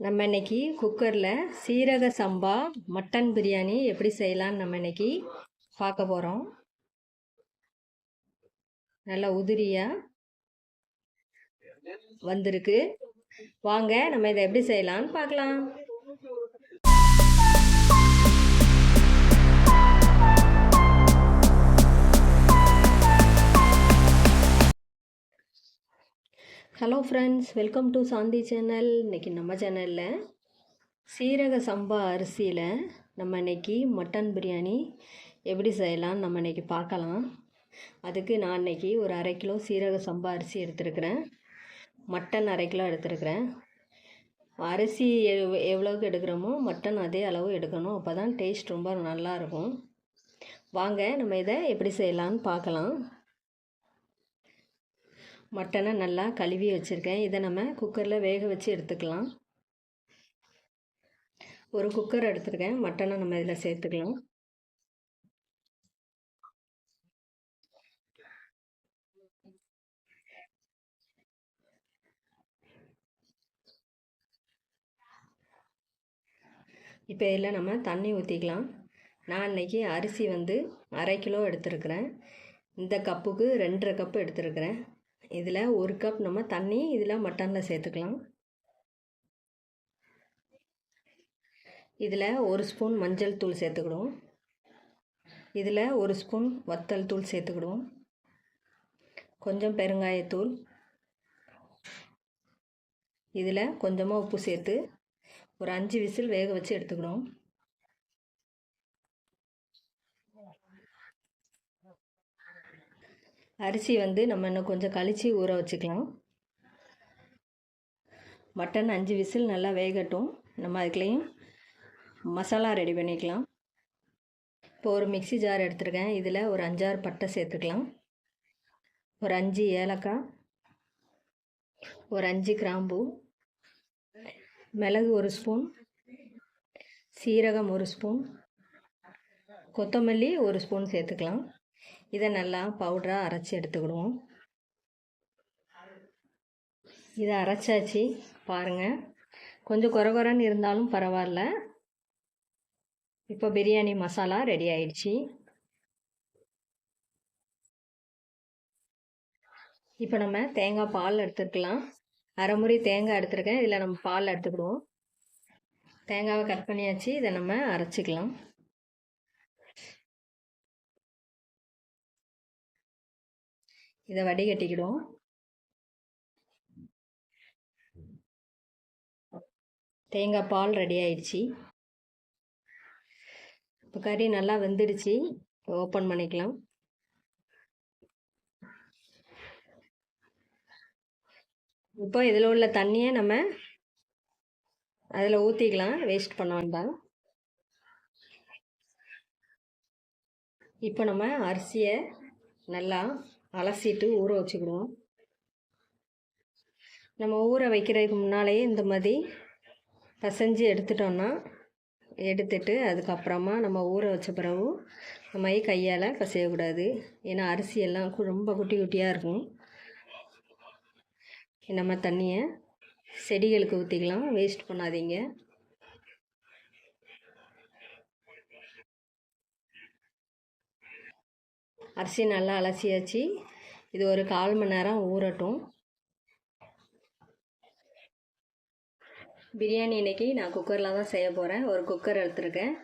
நம்ம இன்னைக்கு குக்கரில் சீரக சம்பா மட்டன் பிரியாணி எப்படி செய்யலாம்னு நம்ம இன்னைக்கு பார்க்க போகிறோம் நல்லா உதிரியாக வந்திருக்கு. வாங்க நம்ம இதை எப்படி செய்யலாம்னு பார்க்கலாம். Hello friends welcome to Shanti channel இன்றைக்கி நம்ம சேனலில் சீரக சம்பா அரிசியில் நம்ம இன்றைக்கி மட்டன் பிரியாணி எப்படி செய்யலாம்னு நம்ம இன்றைக்கி பார்க்கலாம். அதுக்கு நான் இன்றைக்கி ஒரு அரை கிலோ சீரக சம்பா அரிசி எடுத்துருக்கிறேன். மட்டன் அரை கிலோ எடுத்துருக்கிறேன். அரிசி எவ் எவ்வளோக்கு எடுக்கிறோமோ மட்டன் அதே அளவு எடுக்கணும். அப்போ தான் டேஸ்ட் ரொம்ப நல்லாயிருக்கும். வாங்க நம்ம இதை எப்படி செய்யலாம்னு பார்க்கலாம். மட்டனை நல்லா கழுவி வச்சுருக்கேன். இதை நம்ம குக்கரில் வேக வச்சு எடுத்துக்கலாம். ஒரு குக்கர் எடுத்துருக்கேன். மட்டனை நம்ம இதில் சேர்த்துக்கலாம். இப்போ இதில் நம்ம தண்ணி ஊற்றிக்கலாம் நான் இன்றைக்கி அரிசி வந்து அரை கிலோ எடுத்துருக்கிறேன். இந்த கப்புக்கு ரெண்டரை கப்பு எடுத்துருக்கிறேன். இதில் ஒரு கப் நம்ம தண்ணி இதில் மட்டனில் சேர்த்துக்கலாம். இதில் ஒரு ஸ்பூன் மஞ்சள் தூள் சேர்த்துக்கிடுவோம். இதில் ஒரு ஸ்பூன் வத்தல் தூள் சேர்த்துக்கிடுவோம். கொஞ்சம் பெருங்காயத்தூள். இதில் கொஞ்சமாக உப்பு சேர்த்து ஒரு அஞ்சு விசில் வேக வச்சு எடுத்துக்கிடுவோம். அரிசி வந்து நம்ம இன்னும் கொஞ்சம் கழித்து ஊற வச்சுக்கலாம். மட்டன் அஞ்சு விசில் நல்லா வேகட்டும். நம்ம அதுக்குலேயும் மசாலா ரெடி பண்ணிக்கலாம். இப்போ ஒரு மிக்சி ஜார் எடுத்துருக்கேன். இதில் ஒரு அஞ்சாறு பட்டை சேர்த்துக்கலாம். ஒரு அஞ்சு ஏலக்காய் ஒரு அஞ்சு கிராம்பு மிளகு ஒரு ஸ்பூன் சீரகம் ஒரு ஸ்பூன் கொத்தமல்லி ஒரு ஸ்பூன் சேர்த்துக்கலாம். இதை நல்லா பவுடராக அரைச்சி எடுத்துக்கிடுவோம். இதை அரைச்சாச்சு பாருங்கள் கொஞ்சம் குறை குறைன்னு இருந்தாலும் பரவாயில்ல. இப்போ பிரியாணி மசாலா ரெடி ஆயிடுச்சு. இப்போ நம்ம தேங்காய் பால் எடுத்துக்கலாம். அரை முறை தேங்காய் எடுத்துருக்கேன். இதில் நம்ம பால் எடுத்துக்கிடுவோம். தேங்காவை கட் பண்ணியாச்சு. இதை நம்ம அரைச்சிக்கலாம். இதை வடிகட்டிக்கிடுவோம். தேங்காய் பால் ரெடி ஆயிடுச்சு. இப்போ கறி நல்லா வெந்துடுச்சு. ஓப்பன் பண்ணிக்கலாம். இப்போ இதில் உள்ள தண்ணியை நம்ம அதில் ஊற்றிக்கலாம் வேஸ்ட் பண்ண வேண்டாம். இப்போ நம்ம அரிசியை நல்லா அலசிட்டு ஊற வச்சுக்கிடுவோம். நம்ம ஊற வைக்கிறதுக்கு முன்னாலேயே இந்த மாதிரி பசைஞ்சு எடுத்துட்டோன்னா எடுத்துட்டு அதுக்கப்புறமா நம்ம ஊற வச்ச பிறகு நம்ம கையால் பசையக்கூடாது. ஏன்னா அரிசி எல்லாம் ரொம்ப குட்டி குட்டியாக இருக்கும். நம்ம தண்ணியை செடிகளுக்கு ஊற்றிக்கலாம் வேஸ்ட் பண்ணாதீங்க. அரிசி நல்லா அலசியாச்சு. இது ஒரு கால் மணி நேரம் ஊறட்டும். பிரியாணி இன்றைக்கி நான் குக்கரில் தான் செய்ய போகிறேன் ஒரு குக்கர் எடுத்துருக்கேன்.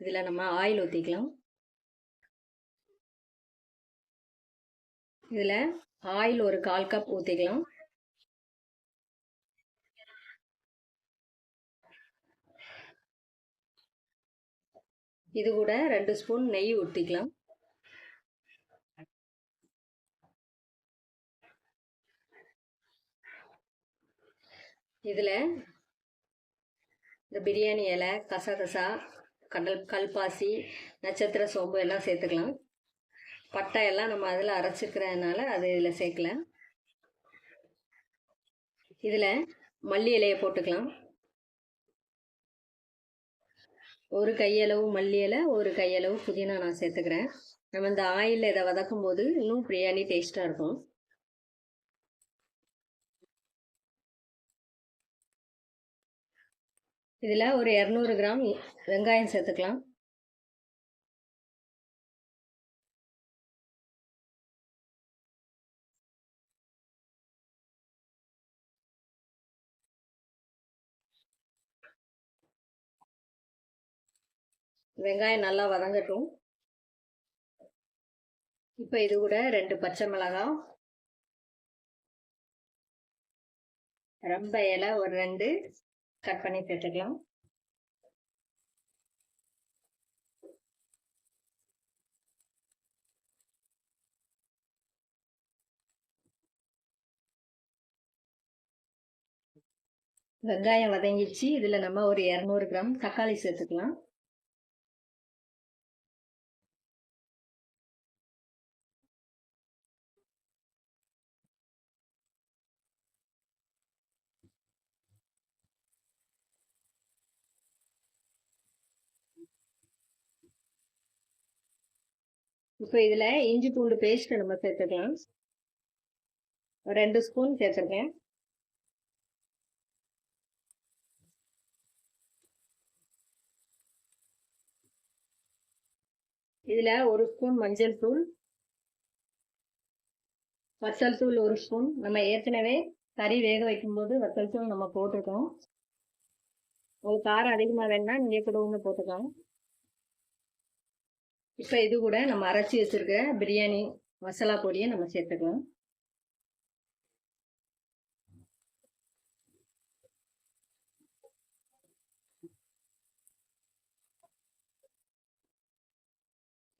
இதில் நம்ம ஆயில் ஊற்றிக்கலாம் இதில் ஆயில் ஒரு கால் கப் ஊற்றிக்கலாம் இது கூட ரெண்டு ஸ்பூன் நெய் ஊற்றிக்கலாம் இதில் இந்த பிரியாணி இலை கசகசா கடல் கல்பாசி நட்சத்திர சோம்பு எல்லாம் சேர்த்துக்கலாம். பட்டை எல்லாம் நம்ம அதில் அரைச்சிக்கிறதுனால அது இதில் சேர்க்கல இதில் மல்லி இலையை போட்டுக்கலாம். ஒரு கையளவு மல்லி இலை ஒரு கையளவு புதினா நான் சேர்த்துக்கிறேன். நம்ம இந்த ஆயிலில் இதை வதக்கும் போது இன்னும் பிரியாணி டேஸ்ட்டாக இருக்கும். இதில் ஒரு இரநூறு கிராம் வெங்காயம் சேர்த்துக்கலாம். வெங்காயம் நல்லா வதங்கட்டும். இப்போ இது கூட ரெண்டு பச்சை மிளகாய் ரொம்ப இலை ஒரு ரெண்டு. கட் பண்ணி சேர்த்துக்கலாம் வெங்காயம் வதங்கிச்சு இதில் நம்ம ஒரு இரநூறு கிராம் தக்காளி சேர்த்துக்கலாம். இப்போ இதில் இஞ்சி பூண்டு பேஸ்ட் நம்ம சேர்த்துக்கலாம். ரெண்டு ஸ்பூன் சேர்த்துருக்கேன். இதில் ஒரு ஸ்பூன் மஞ்சள் தூள். வத்தல் தூள் ஒரு ஸ்பூன் நம்ம ஏற்கனவே கறி வேக வைக்கும்போது வத்தல் தூள் நம்ம போட்டிருக்கோம். உங்களுக்கு காரம் அதிகமாக வேணுன்னா நீங்கள் கூட ஒன்று போட்டுக்கலாம். இப்போ இது கூட நம்ம அரைச்சி வச்சுருக்க பிரியாணி மசாலா பொடியை நம்ம சேர்த்துக்கலாம்.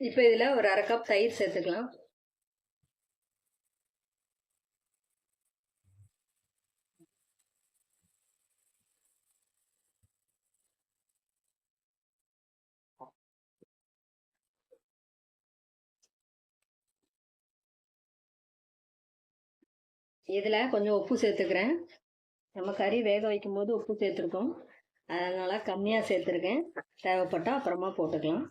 இப்போ இதில் ஒரு அரை கப் தயிர் சேர்த்துக்கலாம். இதில் கொஞ்சம் உப்பு சேர்த்துக்கிறேன். நம்ம கறி வேக வைக்கும் போது உப்பு சேர்த்துருக்கோம். அதனால் கம்மியாக சேர்த்துருக்கேன். தேவைப்பட்டால் அப்புறமா போட்டுக்கலாம்.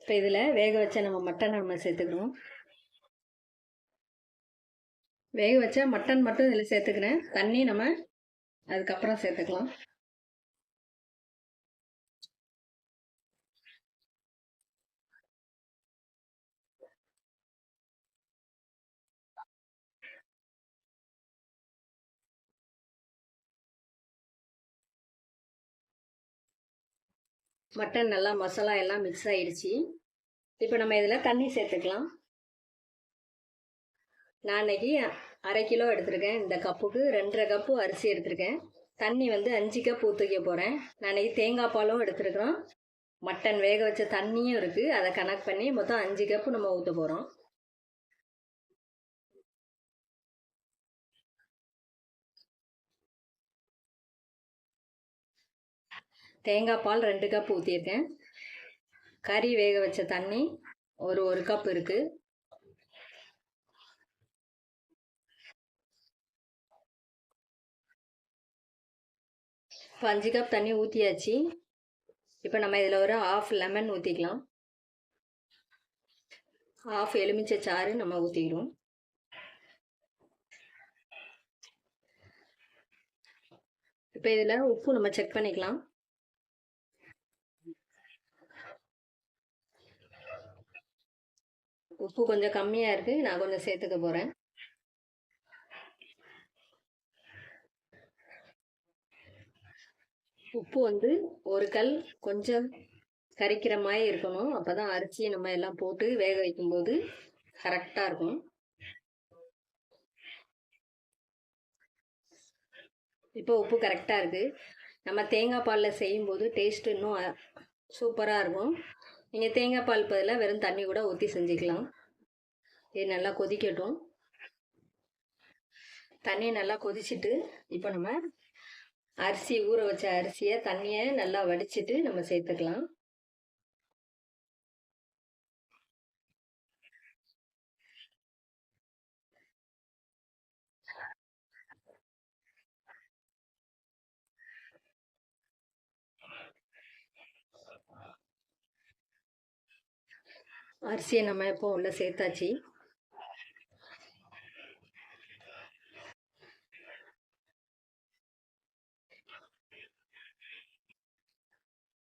இப்போ இதில் வேக வச்ச நம்ம மட்டன் நம்ம சேர்த்துக்கிறோம். வேக வச்ச மட்டன் மட்டும் இதில் சேர்த்துக்கிறேன். தண்ணி நம்ம அதுக்கப்புறம் சேர்த்துக்கலாம். மட்டன் நல்லா மசாலா எல்லாம் மிக்ஸ் ஆகிடுச்சி இப்போ நம்ம இதில் தண்ணி சேர்த்துக்கலாம். நான் இன்றைக்கி அரை கிலோ எடுத்திருக்கேன். இந்த கப்புக்கு ரெண்டரை கப்பு அரிசி எடுத்திருக்கேன். தண்ணி வந்து அஞ்சு கப் ஊற்றிக்க போகிறேன் நான் இன்றைக்கி தேங்காய் பாலும் எடுத்துருக்குறோம். மட்டன் வேக வச்ச தண்ணியும் இருக்குது அதை கனெக்ட் பண்ணி மொத்தம் அஞ்சு கப்பு நம்ம ஊற்ற போகிறோம் தேங்காய் பால் ரெண்டு கப் ஊற்றியிருக்கேன் கறி வேக வச்ச தண்ணி ஒரு ஒரு கப் இருக்குது இப்போ அஞ்சு கப் தண்ணி ஊற்றியாச்சு இப்போ நம்ம இதில் ஒரு ஆஃப் லெமன் ஊற்றிக்கலாம் ஆஃப் எலுமிச்சை சாறு நம்ம ஊற்றிக்கிறோம் இப்போ இதில் உப்பு நம்ம செக் பண்ணிக்கலாம். உப்பு கொஞ்சம் கம்மியாக இருக்குது நான் கொஞ்சம் சேர்த்துக்க போகிறேன் உப்பு வந்து ஒரு கல் கொஞ்சம் கரிக்கிற மாதிரி இருக்கணும். அப்போ தான் அரிசியை நம்ம எல்லாம் போட்டு வேக வைக்கும்போது கரெக்டாக இருக்கும். இப்போ உப்பு கரெக்டாக இருக்குது நம்ம தேங்காய் பாலில் செய்யும்போது டேஸ்ட் இன்னும் சூப்பராக இருக்கும். நீங்கள் தேங்காய் பால் பதிலாக வெறும் தண்ணி கூட ஊற்றி செஞ்சுக்கலாம். இது நல்லா கொதிக்கட்டும். தண்ணி நல்லா கொதிச்சுட்டு இப்போ நம்ம அரிசி ஊற வச்ச அரிசியை தண்ணியை நல்லா வடிச்சிட்டு நம்ம சேர்த்துக்கலாம். அரிசியை நம்ம இப்போ உள்ளே சேர்த்தாச்சு.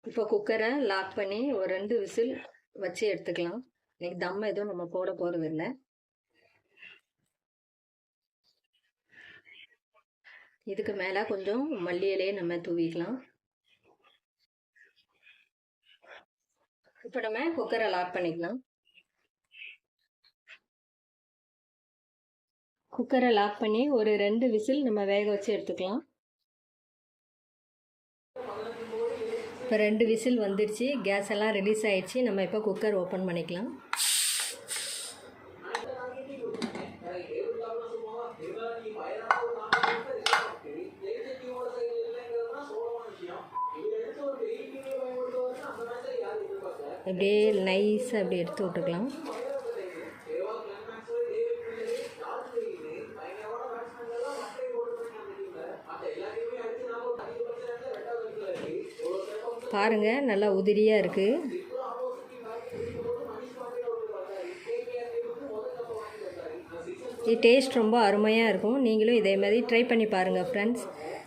இப்போ குக்கரை லாக் பண்ணி ஒரு ரெண்டு விசில் வச்சு எடுத்துக்கலாம். இன்னைக்கு தம் எதுவும் நம்ம போட போகிறது இல்லை. இதுக்கு மேலே கொஞ்சம் மல்லிகலையே நம்ம தூவிக்கலாம். இப்போ நம்ம குக்கரை லாக் பண்ணிக்கலாம். குக்கரை லாக் பண்ணி ஒரு ரெண்டு விசில் நம்ம வேக வச்சு எடுத்துக்கலாம். இப்போ ரெண்டு விசில் வந்துடுச்சு கேஸ் எல்லாம் ரிலீஸ் ஆயிடுச்சு. நம்ம இப்போ குக்கர் ஓப்பன் பண்ணிக்கலாம். அப்படியே நைஸாக அப்படி எடுத்து விட்டுக்கலாம். பாருங்கள் நல்லா உதிரியாக இருக்குது இது டேஸ்ட் ரொம்ப அருமையாக இருக்கும். நீங்களும் இதே மாதிரி ட்ரை பண்ணி பாருங்கள் ஃப்ரெண்ட்ஸ்